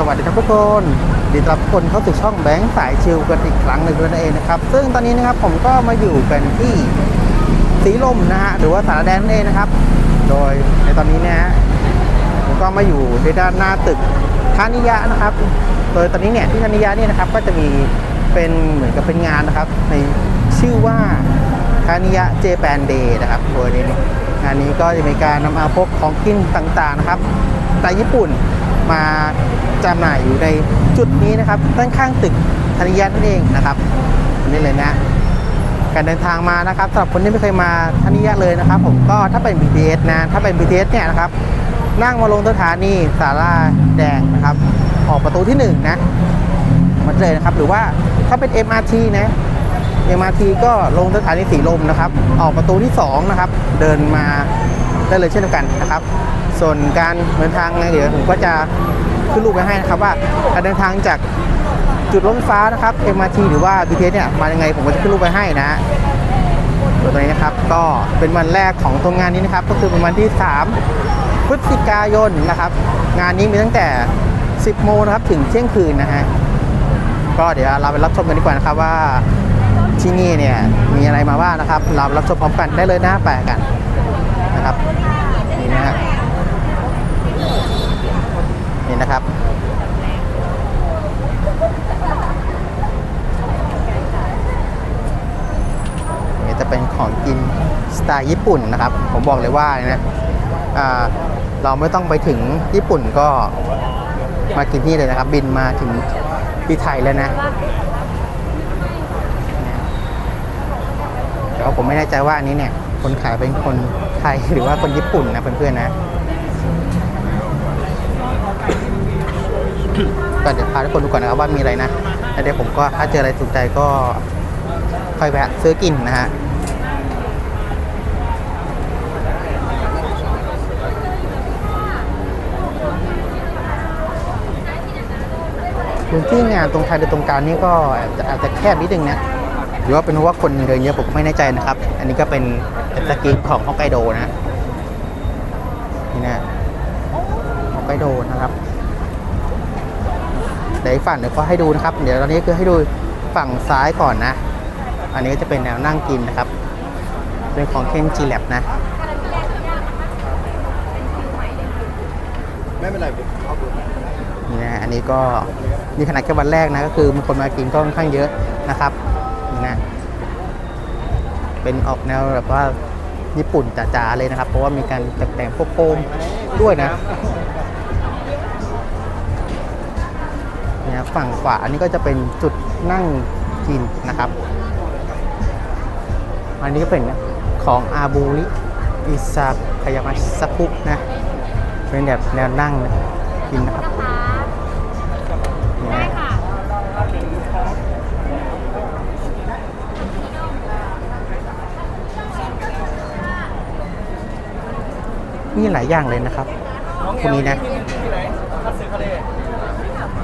สวัสดีครับทุกคนดีต้อนรับทุกคนเข้าสู่ช่องแบงค์สายชิลกันอีกครั้งหนึ่งด้วยนั่นเองนะครับ ซึ่งตอนนี้นะครับผมก็มาอยู่กันที่สีลมนะฮะ หรือว่าสารแดนนั่นเองนะครับ โดยในตอนนี้เนี่ยฮะผมก็มาอยู่ในด้านหน้าตึกธานิยะนะครับ โดยตอนนี้เนี่ยที่ธานิยะเนี่ยนะครับ ก็จะมีเป็นเหมือนกับเป็นงานนะครับ ในชื่อว่าธานิยะเจแปนเดย์นะครับ โดยในงานนี้ก็จะมีการนำเอาพวกของกินต่างๆนะครับสไตล์ญี่ปุ่น มาจำหน่ายอยู่ในจุดนี้นะครับด้านข้างตึกธนิยะนั่นเองนะครับนี่เลยนะการเดินทางมานะครับสำหรับคนที่ไม่เคยมาธนิยะเลยนะครับ ผมก็ถ้าเป็น BTS นะถ้าเป็น BTS เนี่ยนะครับนั่งมาลงสถานีสาราแดงนะครับ ออกประตูที่1นงนะมาเลยนะครับ หรือว่าถ้าเป็น MRT นะ MRT ก็ลงสถานีสีลมนะครับ ออกประตูที่2นะครับ เดินมาได้เลยเช่นเดียวกันนะครับ ส่วนการเดินทางไงเดี๋ยวผมก็จะขึ้นรูปไว้ให้นะครับว่าการเดินทางจากจุดรถไฟฟ้านะครับ MRT หรือว่า BTS เนี่ยมายังไงผมก็จะขึ้นรูปไว้ให้นะตัวนี้นะครับก็เป็นวันแรกของตรงงานนี้นะครับ ก็คือเป็นวันที่ 3 พฤศจิกายนนะครับ งานนี้มีตั้งแต่ 10 โมงนะครับถึงเที่ยงคืนนะฮะก็เดี๋ยวเราไปรับชมกันดีกว่านะครับว่าที่นี่เนี่ยมีอะไรมาบ้างนะครับ เรารับชมพร้อมกันได้เลยนะไปกันนะครับนี่นะฮะ นี่นะครับ นี่จะเป็นของกินสไตล์ญี่ปุ่นนะครับ ผมบอกเลยว่านะอ่าเราไม่ต้องไปถึงญี่ปุ่นก็มากินที่เลยนะครับ บินมาถึงที่ไทยแล้วนะแต่ว่าผมไม่แน่ใจว่าอันนี้เนี่ย คนขายเป็นคนไทยหรือว่าคนญี่ปุ่นนะเพื่อนๆนะ ก็เดี๋ยวพาทุกคนดูก่อนนะครับว่ามีอะไรนะแล้วเดี๋ยวผมก็ถ้าเจออะไรถูกใจก็ค่อยแวะซื้อกินนะฮะพื้นที่งานตรงไทยหรือตรงกลางนี่ก็อาจจะแคบนิดนึงนะหรือว่าเป็นเพราะว่าคนเดินเยอะผมไม่แน่ใจนะครับ อันนี้ก็เป็นสกีของฮอกไกโดนะนี่นะฮอกไกโดนะครับ เดี๋ยวอีกฝั่งเดี๋ยวก็ให้ดูนะครับ เดี๋ยวตอนนี้คือให้ดูฝั่งซ้ายก่อนนะ อันนี้ก็จะเป็นแนวนั่งกินนะครับ เป็นของเคนจีแลบนะไม่เป็นไรผมเอาดูนี่นะอันนี้ก็นี่ขนาดแค่วันแรกนะก็คือมีคนมากินก็ค่อนข้างเยอะนะครับนี่นะเป็นออกแนวแบบว่าญี่ปุ่นจ๋าๆเลยนะครับ เพราะว่ามีการตกแต่งพวกโคมด้วยนะ ฝั่งขวาอันนี้ก็จะเป็นจุดนั่งกินนะครับ อันนี้ก็เป็นของอาบูริอิซาคายามาสคุนะ เป็นแบบแนวนั่งนะกินนะครับนี่นะมีหลายอย่างเลยนะครับคุณนี้นะ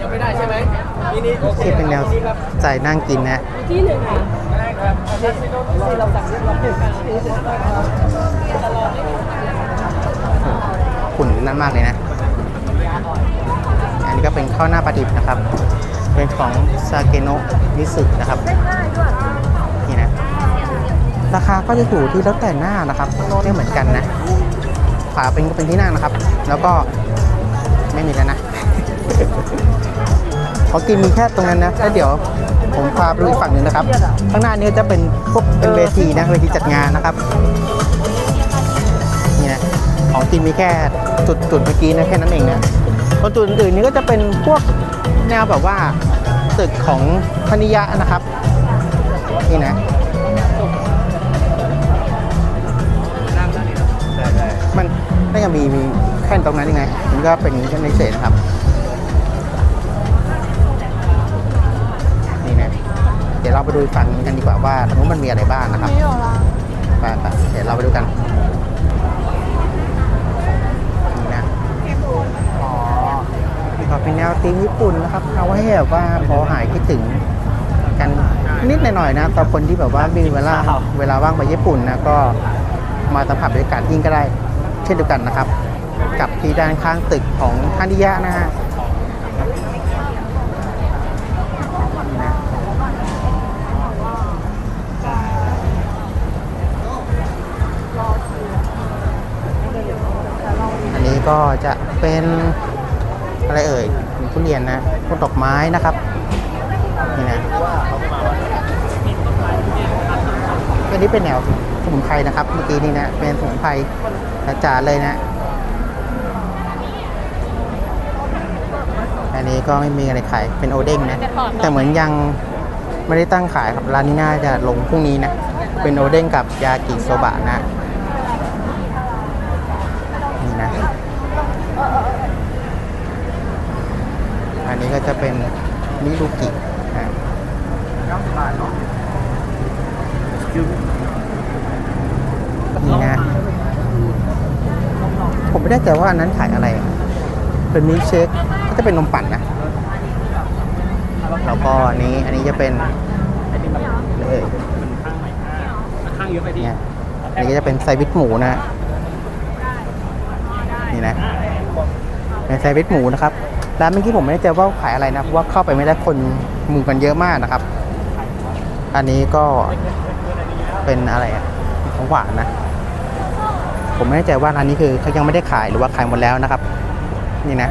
ยังไม่ได้ใช่ไหมนี่นี่โอเค ที่เป็นแนวใจนั่งกินนะที่หนึ่งค่ะได้ครับคาสิโนที่เราสั่งเราหนึ่งค่ะขุ่นนั่นมากเลยนะ อันนี้ก็เป็นข้าวหน้าปลาดิบนะครับ เป็นของซาเกโนะมิสึนะครับ นี่นะ ราคาก็จะอยู่ที่แล้วแต่หน้านะครับไม่เหมือนกันนะ ขวาเป็นก็เป็นที่นั่งนะครับ แล้วก็ไม่มีแล้วนะ ขากินมีแค่ตรงนั้นนะแล้วเดี๋ยวผมพาไปดูอีกฝั่งหนึ่งนะครับ ข้างหน้านี้จะเป็นพวกเป็นเวทีนะเวทีจัดงานนะครับนี่นะของกินมีแค่จุดจุดเมื่อกี้นะแค่นั้นเองนะส่วนจุดอื่นๆนี้ก็จะเป็นพวกแนวแบบว่าตึกของธนิยะนะครับนี่นะมันน่าจะมีมีแค่ตรงนั้นยังไงมันก็เป็นแค่ในเศษนะครับ ดี๋ยวเราไปดูอีกฝั่งกันดีกว่าว่าตรงนู้นมันมีอะไรบ้างนะครับไปไปเดี๋ยวเราไปดูกันนี่นะอ๋อก็เป็นแนวธีมญี่ปุ่นนะครับเอาไว้ให้แบบว่าพอหายคิดถึงกันนิดหน่อยๆนะสำหรับคนที่แบบว่ามีเวลาเวลาว่างไปญี่ปุ่นนะก็มาสัมผัสบรรยากาศยิ่งก็ได้ เช่นเดียวกันนะครับ กับที่ด้านข้างตึกของทันิยะนะฮะ ก็จะเป็นอะไรเอ่ยมีทุเรียนนะพวกดอกไม้นะครับนี่นะอันนี้เป็นแนวสมุนไพรนะครับ เมื่อกี้นี่นะเป็นสมุนไพรจ๋าๆเลยนะอันนี้ก็ไม่มีอะไรขายเป็นโอเด้งนะ แต่เหมือนยังไม่ได้ตั้งขายครับร้านนี้น่าจะลงพรุ่งนี้นะ เป็นโอเด้งกับยากิโซบะนะ นี่นะ อันนี้ก็จะเป็นมิรุกินะนี่นะ ผมไม่แน่ใจว่าอันนั้นขายอะไร เป็นมิลค์เชคก็จะเป็นนมปั่นนะ แล้วก็อันนี้อันนี้จะเป็นเอ้ยข้างเยอะไปดิเนี่ยอันนี้ก็จะเป็นไซวิตหมูนะนี่นะเป็นไซวิตหมูนะครับ ร้านเมื่อกี้ผมไม่แน่ใจอว่าขายอะไรนะเพราะว่าเข้าไปไม่ได้คนมุงกันเยอะมากนะครับ อันนี้ก็เป็นอะไรของหวานนะ ผมไม่แน่ใจว่าร้านนี้คือเขายังไม่ได้ขายหรือว่าขายหมดแล้วนะครับ นี่นะ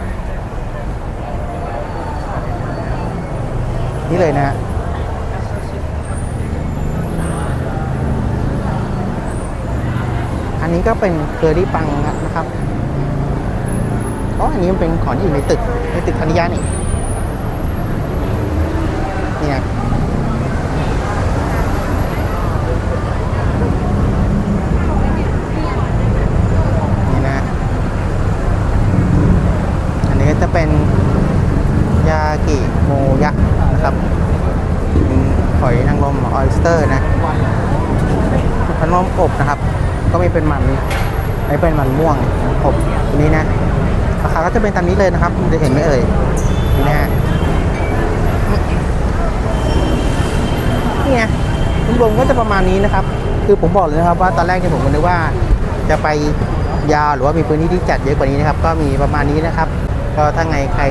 นี่เลยนะฮะอันนี้ก็เป็นเคอรี่ปังนะครับ อ๋ออันนี้มันเป็นของที่อยู่ในตึกในตึกธนิยานี่เนี่นะนี่นะอันนี้ก็จะเป็นยากิโมยะนะครับหอยนางรมออยสเตอร์นะพันมอบนะครับ ก็ไมีเป็นมันไม่เป็นมันม่วงอบนนี้นะ ราคาก็จะเป็นตามนี้เลยนะครับจะเห็นไหมเอ่ยนี่นะนี่ไงรวมก็จะประมาณนี้นะครับ คือผมบอกเลยนะครับว่าตอนแรกเนี่ยผมก็นึกว่าจะไปยาวหรือว่ามีพื้นที่ที่จัดเยอะกว่านี้นะครับ ก็มีประมาณนี้นะครับ ก็ถ้าไงใคร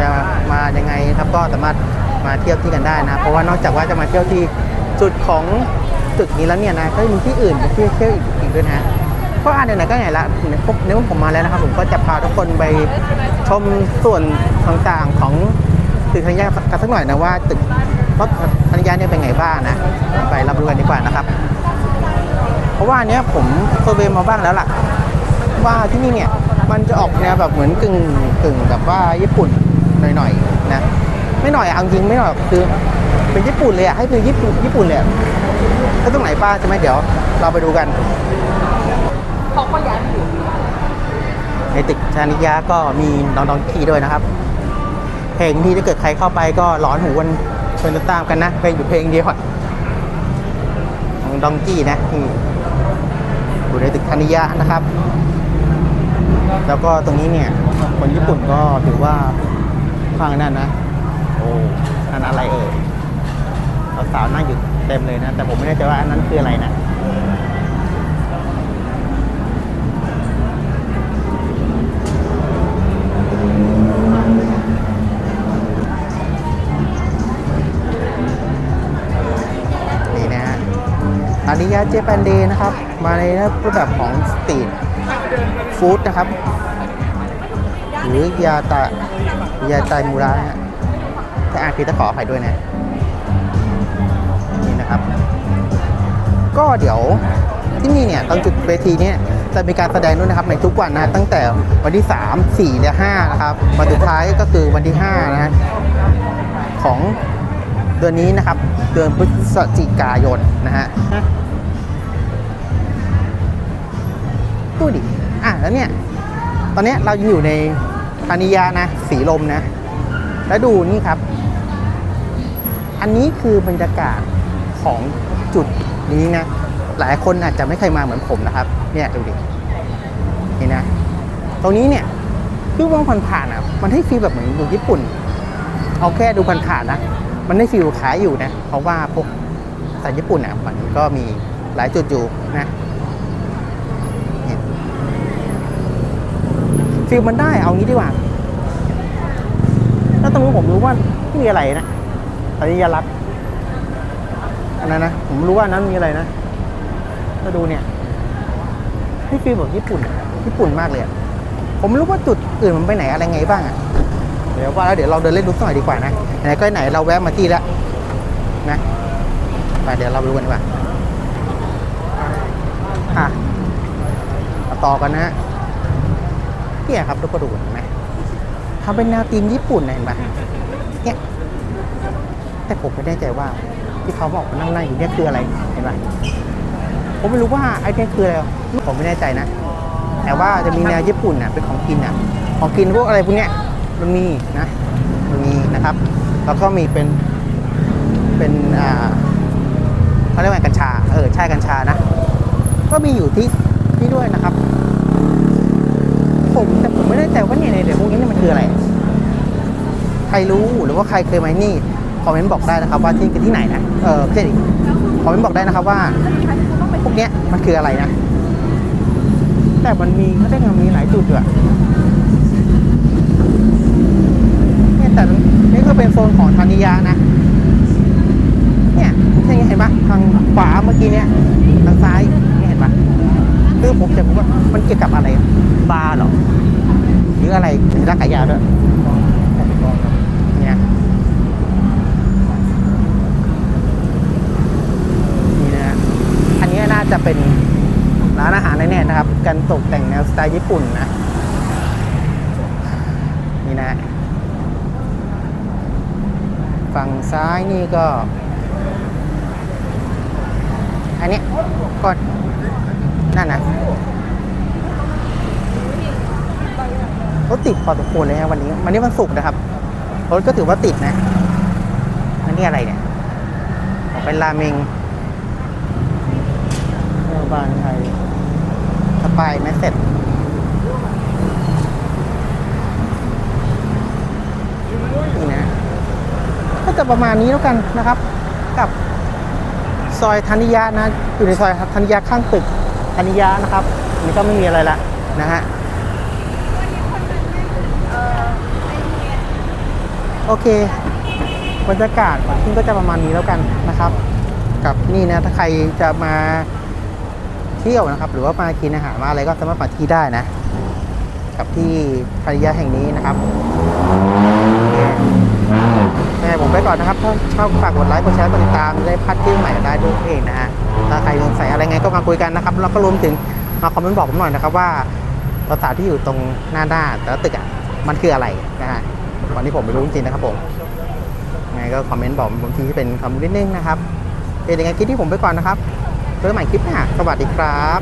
จะมายังไงครับ ก็สามารถมาเที่ยวที่กันได้นะ เพราะว่านอกจากว่าจะมาเที่ยวที่จุดของตึกนี้แล้วเนี่ยนะก็มีที่อื่นไปเที่ยวเที่ยวอีกอีกด้วยนะ เพราะอ่านไหนๆก็ไหนละในพบในวันผมมาแล้วนะครับ ผมก็จะพาทุกคนไปชมส่วนต่างๆของตึกธัญญากันสักหน่อยนะว่าตึกรถธัญญาเนี่ยเป็นไงบ้างนะ ไปรับรู้กันดีกว่านะครับ เพราะว่าเนี้ยผมเซอร์เวย์มาบ้างแล้วล่ะ ว่าที่นี่เนี่ยมันจะออกแนวแบบเหมือนกึ่งกึ่งกับว่าญี่ปุ่นหน่อยๆนะไม่หน่อยเอาจริงไม่หน่อยคือเป็นญี่ปุ่นเลยอะให้คือญี่ปุ่นญี่ปุ่นเลยอะแล้วตรงไหนป้าใช่ไหมเดี๋ยวเราไปดูกัน เขาก็ย้ายมาอยู่ในตึกชานิยะก็มีน้องดองคีด้วยนะครับ เพลงที่ถ้าเกิดใครเข้าไปก็ร้อนหูกันเป็นตามกันนะเพลงอยู่เพลงเดียวอะน้องดองกี้นะที่อยู่ในตึกชานิยะนะครับ แล้วก็ตรงนี้เนี่ย คนญี่ปุ่นก็ถือว่าฟังนั่นนะ โอ้นั่นอะไรเอ่ยสาวนั่งอยู่เต็มเลยนะ แต่ผมไม่แน่ใจว่าอันนั้นคืออะไรนะ อาริยาเจแปนเดย์นะครับ มาในรูปแบบของสตรีทฟู้ดนะครับ หรือยาตายาไตมูระฮะถ้าอ่านผิดต้องขออภัยด้วยนะ นี่นะครับ ก็เดี๋ยวที่นี่เนี่ยตอนจุดเวทีเนี่ยจะมีการแสดงด้วยนะครับในทุกวันนะตั้งแต่วันที่ 3 4 และ5นะครับวันสุดท้ายก็คือวันที่5นะของเดือนนี้นะครับ เดือนพฤศจิกายนนะฮะ ดูดิ อะแล้วเนี่ย ตอนนี้เรายังอยู่ในธานิยานะ สีลมนะ แล้วดูนี่ครับ อันนี้คือบรรยากาศของจุดนี้นะ หลายคนอาจจะไม่เคยมาเหมือนผมนะครับ เนี่ยดูดิ นี่นะ ตรงนี้เนี่ยคือมองผ่านๆอะ มันให้ฟีลแบบเหมือนอยู่ญี่ปุ่น เอาแค่ดูผ่านๆนะ มันได้ฟีลคล้ายอยู่นะ เพราะว่าพวกสายญี่ปุ่นอะ มันก็มีหลายจุดอยู่นะเนี่ย ฟีลมันได้เอางี้ดีกว่า แล้วตรงนู้นผมรู้ว่าที่มีอะไรนะสัญญลักษณ์อันนั้นนะ ผมรู้ว่านั้นมีอะไรนะมาดูเนี่ยให้ฟีลแบบญี่ปุ่น ญี่ปุ่นมากเลยอะผมไม่รู้ว่าจุดอื่นมันไปไหนอะไรไงบ้างอะเดี๋ยวว่าแล้วเดี๋ยวเราเดินเล่นดูสักหน่อยดีกว่านะไหนก็ไหนเราแวะมาที่แล้วนะไปเดี๋ยวเราไปดูกันดีกว่าอะมาต่อกันนะฮะ เนี่ยครับทุกคนดูเห็นไหมทำเป็นแนวธีมญี่ปุ่นเห็นปะเนี่ยแต่ผมไม่แน่ใจว่าที่เขาบอกว่านั่งนั่งอยู่เนี่ยคืออะไรเห็นปะผมไม่รู้ว่าไอ้เนี่ยคืออะไรผมไม่แน่ใจนะ แต่ว่าจะมีแนวญี่ปุ่นน่ะเป็นของกินน่ะ ของกินพวกอะไรพวกเนี้ยมันมีนะมันมีนะครับ แล้วก็มีเป็นเป็นอ่าเขาเรียกว่ากัญชา เออใช่กัญชานะ ก็มีอยู่ที่ที่ด้วยนะครับ ผมแต่ผมไม่แน่ใจว่าเนี่ยในเดี๋ยวพวกนี้เนี่ยมันคืออะไร ใครรู้หรือว่าใครเคยมาที่นี่ คอมเมนต์บอกได้นะครับว่าที่ที่ไหนนะ เออไม่ใช่ดิคอมเมนต์บอกได้นะครับว่า พวกเนี้ยมันคืออะไรนะ แต่มันมีเขาได้ไงมีหลายจุดด้วยเนี่ยแต่นี่ก็เป็นโซนของธานิยานะ เนี่ยใช่ไงเห็นปะทางขวาเมื่อกี้เนี่ยทางซ้าย คือผมจะบอกว่ามันเกี่ยวกับอะไรบาร์หรอหรืออะไรมีร้านขายยาด้วยเนี่ยนี่นะอันนี้น่าจะเป็นร้านอาหารแน่ๆนะครับ การตกแต่งแนวสไตล์ญี่ปุ่นนะนี่นะฝั่งซ้ายนี่ก็ อันนี้ก็ นั่นนะรถติดพอสมควรเลยนะวันนี้ วันนี้วันศุกร์นะครับรถก็ถือว่าติดนะอันนี้อะไรเนี่ยเป็นราเมงเที่ยวบ้านไทยสปายแมสเสร็จนี่นะก็จะประมาณนี้แล้วกันนะครับ กับซอยธนิยานะ อยู่ในซอยธนิยาข้างตึก ธนิยานะครับอันนี้ก็ไม่มีอะไรละนะฮะโอเคบรรยากาศวันที่ก็จะประมาณนี้แล้วกันนะครับ กับนี่นะถ้าใครจะมาเที่ยวนะครับ หรือว่ามากินอาหารมาอะไรก็สามารถมาที่ได้นะ กับที่พัทยาแห่งนี้นะครับโอเคยังไงผมไปก่อนนะครับ ถ้าชอบฝากกดไลค์กดแชร์กดติดตามได้พัดที่ใหม่ได้ด้วยเองนะฮะ ถ้าใครสงสัยอะไรไงก็มาคุยกันนะครับแล้วก็รวมถึงมาคอมเมนต์บอกผมหน่อยนะครับว่าภาษาที่อยู่ตรงหน้าหน้าแต่ละตึกอะมันคืออะไรนะฮะวันนี้ผมไม่รู้จริงนะครับผมไงก็คอมเมนต์บอกบางทีเป็นคำนิดนึงนะครับเป็นยังไงคลิปที่ผมไปก่อนนะครับเจอกันใหม่คลิปหน้าสวัสดีครับ